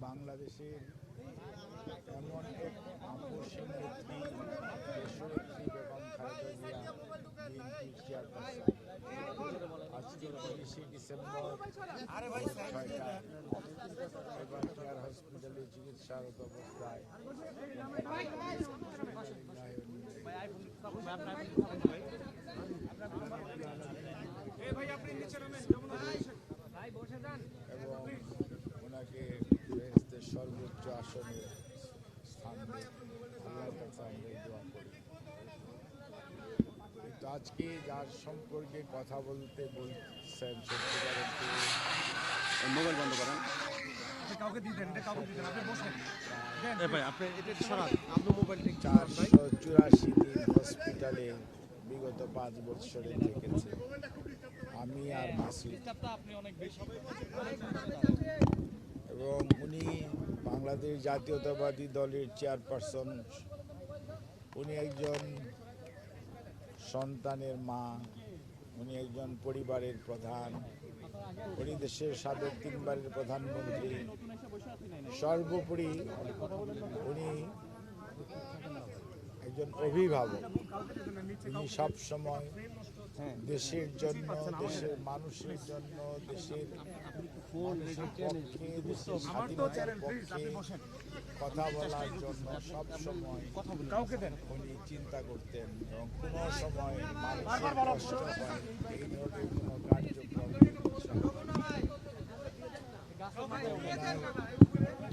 বাংলাদেশের এমন এক আপসীন নেত্রী দেশনেত্রী বেগম খালেদা জিয়া বিএনপির চেয়ারপারসন আজকে তিরিশে ডিসেম্বর এবার কেয়ার হসপিটালে চিকিৎসারত অবস্থায় এবং ওনাকে বেহেস্তের আসনে স্থান দেয় আল্লাহর কাছে আমরা এই দোয়া করি কিন্তু আজকে যার সম্পর্কে কথা বলতে বলছেন মোবাইল বন্ধ করেন কাউকে আপনি বসেন ভাই আপনি এটা একটু সরান আপনার মোবাইল ঠিক চারশো চুরাশি দিন হসপিটালে বিগত পাঁচ বছরে থেকেছে আমি আর মাসুদ আপনি অনেক বেশি এবং উনি বাংলাদেশ জাতীয়তাবাদী দলের চেয়ারপারসন। উনি একজন সন্তানের মা, উনি একজন পরিবারের প্রধান, উনি দেশের সাবেক তিনবারের প্রধানমন্ত্রী। সর্বোপরি উনি একজন অভিভাবক। তিনি সব সময় দেশের জন্য, দেশের মানুষের জন্য, দেশের কথা বলার জন্য সব সময় কাউকে দেন। উনি চিন্তা করতেন এবং কোনো সময় মানুষের কষ্ট হয় এই ধরনের কোনো কার্যক্রম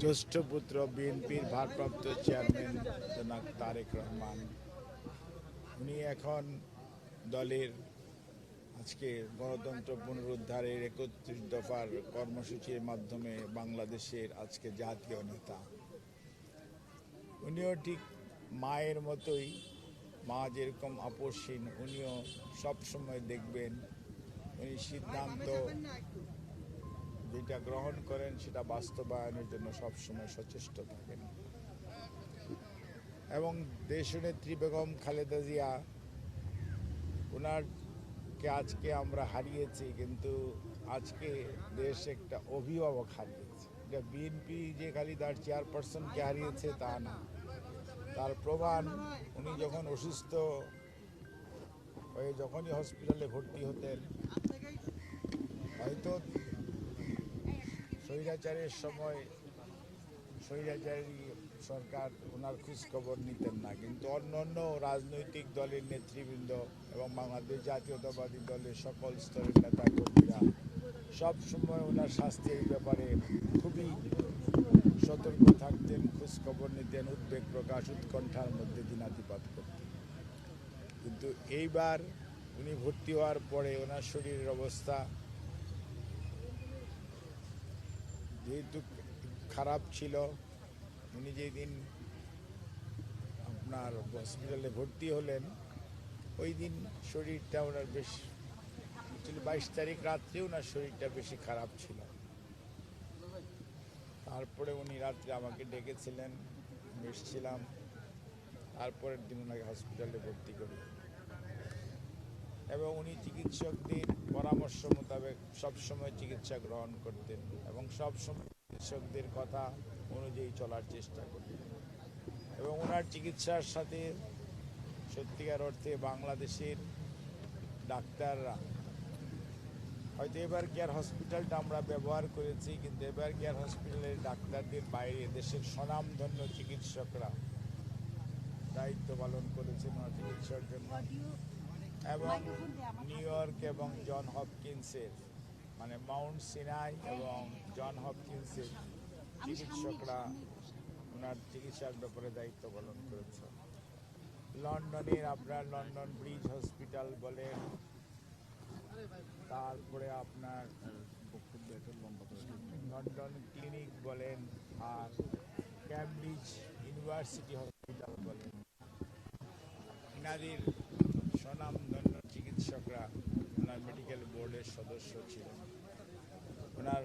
জ্যেষ্ঠ পুত্র বিএনপির ভারপ্রাপ্ত চেয়ারম্যান জনাব তারেক রহমান উনি এখন দলের আজকে গণতন্ত্র পুনরুদ্ধারের একত্রিশ দফার কর্মসূচির মাধ্যমে বাংলাদেশের আজকে জাতীয় নেতা। উনিও ঠিক মায়ের মতোই, মা যেরকম আপসীন উনিও সবসময় দেখবেন উনি সিদ্ধান্ত যেটা গ্রহণ করেন সেটা বাস্তবায়নের জন্য সবসময় সচেষ্ট থাকেন। এবং দেশনেত্রী বেগম খালেদা জিয়া ওনারকে আজকে আমরা হারিয়েছি, কিন্তু আজকে দেশ একটা অভিভাবক হারিয়েছে। এটা বিএনপি যে খালি তার চেয়ারপারসনকে হারিয়েছে, তা না। তার প্রমাণ, উনি যখন অসুস্থ হয়ে যখনই হসপিটালে ভর্তি হতেন, হয়তো স্বৈরাচারের সময়, স্বৈরাচারী সরকার ওনার খোঁজ খবর নিতেন না। কিন্তু অন্য অন্য রাজনৈতিক দলের নেতৃবৃন্দ এবং বাংলাদেশ জাতীয়তাবাদী দলের সকল স্তরের নেতা কর্মীরা সব সময় ওনার স্বাস্থ্যের ব্যাপারে খুবই সতর্ক থাকতেন খোঁজ খবর নিতেন, উদ্বেগ প্রকাশ, উৎকণ্ঠার মধ্যে দিনাতিপাত করতেন। কিন্তু এইবার উনি ভর্তি হওয়ার পরে ওনার শরীরের অবস্থা যেহেতু খারাপ ছিল উনি যেদিন আপনার হসপিটালে ভর্তি হলেন, ওই দিন শরীরটা ওনার বেশ অ্যাকচুয়ালি বাইশ তারিখ রাত্রে ওনার শরীরটা বেশি খারাপ ছিল। তারপরে উনি রাত্রে আমাকে ডেকেছিলেন এসেছিলাম, তারপরের দিন ওনাকে হসপিটালে ভর্তি করি। এবং উনি চিকিৎসকদের পরামর্শ মোতাবেক সবসময় চিকিৎসা গ্রহণ করতেন এবং সবসময় চিকিৎসকদের কথা অনুযায়ী চলার চেষ্টা করতেন এবং ওনার চিকিৎসার সাথে সত্যিকার অর্থে বাংলাদেশের ডাক্তাররা, হয়তো এবার কেয়ার হসপিটালটা আমরা ব্যবহার করেছি, কিন্তু এবার কেয়ার হসপিটালের ডাক্তারদের বাইরে দেশের স্বনামধন্য চিকিৎসকরা দায়িত্ব পালন করেছেন ওনার চিকিৎসার জন্য। এবং নিউ ইয়র্ক এবং জন হপকিন্সের মানে মাউন্ট সিনাই এবং জন হপকিন্সের চিকিৎসকরা ওনার চিকিৎসার ব্যাপারে দায়িত্ব পালন করেছে। লন্ডনের আপনার লন্ডন ব্রিজ হসপিটাল বলেন তারপরে আপনার লন্ডন ক্লিনিক বলেন আর ক্যামব্রিজ ইউনিভার্সিটি হসপিটাল বলেন। ইনাদের স্বনামধন্য চিকিৎসকরা ওনার মেডিকেল বোর্ডের সদস্য ছিলেন। ওনার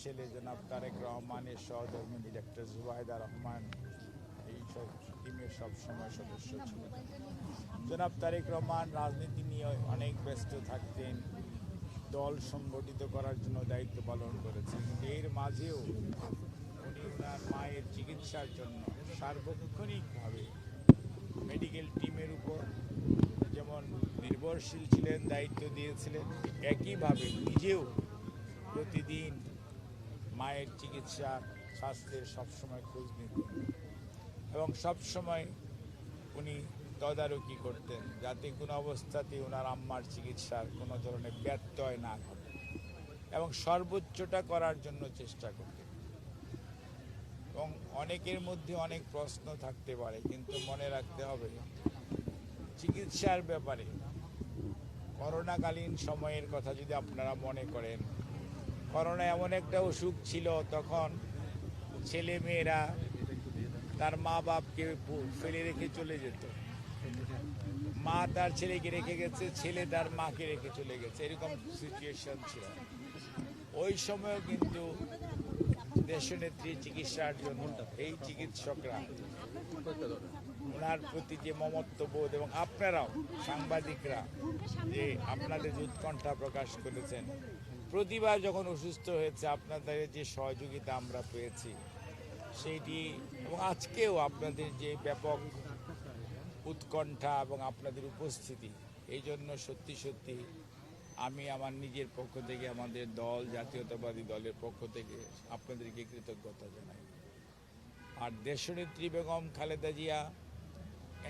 ছেলে জনাব তারেক রহমানের সহধর্মিনী ডাক্তার জুবাহিদা রহমান। এই সব টিমের সব সময় সদস্য ছিলেন জনাব তারেক রহমান রাজনীতি নিয়ে অনেক ব্যস্ত থাকতেন। দল সংগঠিত করার জন্য দায়িত্ব পালন করেছেন। এর মাঝেও উনি ওনার মায়ের চিকিৎসার জন্য সার্বক্ষণিকভাবে মেডিকেল টিমের উপর যেমন নির্ভরশীল ছিলেন, দায়িত্ব দিয়েছিলেন, একইভাবে নিজেও প্রতিদিন মায়ের চিকিৎসা, স্বাস্থ্যের সবসময় খোঁজ নিতেন। এবং সবসময় উনি তদারকি করতেন যাতে কোনো অবস্থাতে ওনার আম্মার চিকিৎসার কোনো ধরনের ব্যত্যয় না ঘটে এবং সর্বোচ্চটা করার জন্য চেষ্টা করতেন। এবং অনেকের মধ্যে অনেক প্রশ্ন থাকতে পারে, কিন্তু মনে রাখতে হবে চিকিৎসার ব্যাপারে করোনাকালীন সময়ের কথা যদি আপনারা মনে করেন করোনা এমন একটা অসুখ ছিল, তখন ছেলে মেয়েরা তার মা বাপকে ফেলে রেখে চলে যেত। মা তার ছেলেকে রেখে গেছে, ছেলে তার মাকে রেখে চলে গেছে, এরকম সিচুয়েশন ছিল। ওই সময়ও কিন্তু দেশনেত্রী চিকিৎসার জন্য এই চিকিৎসকরা ওনার প্রতি যে মমত্ববোধ এবং আপনারাও সাংবাদিকরা যে আপনাদের উৎকণ্ঠা প্রকাশ করেছেন প্রতিবার যখন অসুস্থ হয়েছে আপনাদের যে সহযোগিতা আমরা পেয়েছি, সেইটি এবং আজকেও আপনাদের যে ব্যাপক উৎকণ্ঠা এবং আপনাদের উপস্থিতি এই জন্য সত্যি সত্যি আমি আমার নিজের পক্ষ থেকে, আমাদের দল, জাতীয়তাবাদী দলের পক্ষ থেকে আপনাদেরকে কৃতজ্ঞতা জানাই। আর দেশনেত্রী বেগম খালেদা জিয়া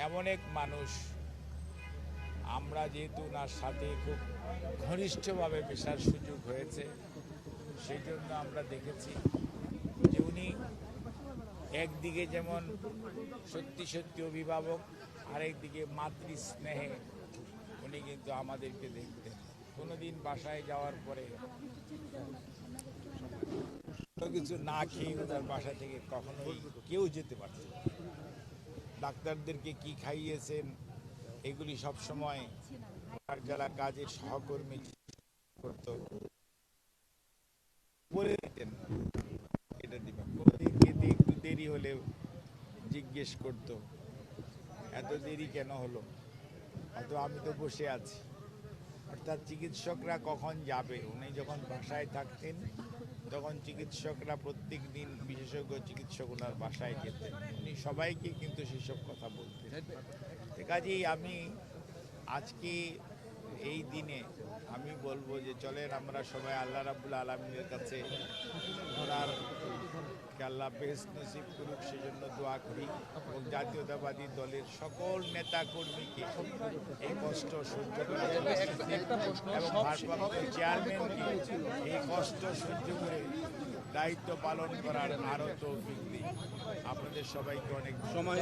এমন এক মানুষ আমরা যেহেতু ওনার সাথে খুব ঘনিষ্ঠভাবে মেশার সুযোগ হয়েছে, সেই জন্য আমরা দেখেছি যে উনি একদিকে যেমন সত্যি সত্যি অভিভাবক, আরেকদিকে মাতৃ স্নেহে উনি কিন্তু আমাদেরকে দেখতেন কোনোদিন বাসায় যাওয়ার পরে কিছু না খেয়ে ওনার বাসা থেকে কখনোই কেউ যেতে পারছে। ডাক্তারদেরকে কি খাইয়েছেন এগুলি সব সময় ওনার যারা কাজের সহকর্মী করতো, বলে দিতেন। এটা দিবেন। একটু দেরি হলেও জিজ্ঞেস করতো, এত দেরি কেন হলো? হয়তো আমি তো বসে আছি। অর্থাৎ চিকিৎসকরা কখন যাবে? উনি যখন বাসায় থাকতেন, তখন চিকিৎসকরা প্রত্যেক দিন বিশেষজ্ঞ চিকিৎসক ওনার বাসায় যেতেন। উনি সবাইকে কিন্তু সেসব কথা বলতেন। কাজেই আমি আজকে এই দিনে আমি বলব যে চলেন আমরা সবাই আল্লাহ রাবুল আলমিনের কাছে কে আল্লাহ বেহেস নসিব করুক সেজন্য দোয়া করি। এবং জাতীয়তাবাদী দলের সকল নেতা কর্মীকে এই কষ্ট সহ্য জন্য এবং ভারপ্রাপ্ত চেয়ারম্যানকে এই কষ্ট সহ্য করে দায়িত্ব পালন করার আরও তৌফিক দিই আপনাদের সবাইকে অনেক সময়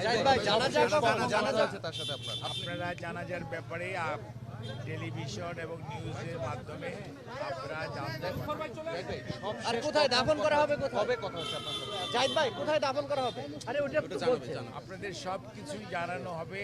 জানাজা কখন? তার সাথে আপনার। আপনারা জানাজার ব্যাপারে টেলিভিশন এবং নিউজের মাধ্যমে আপনারা আর কোথায় দাফন করা হবে কবে কথা হচ্ছে আপনার জাহিদ ভাই কোথায় দাফন করা হবে? আরে ওটা আপনাদের সব কিছুই জানানো হবে।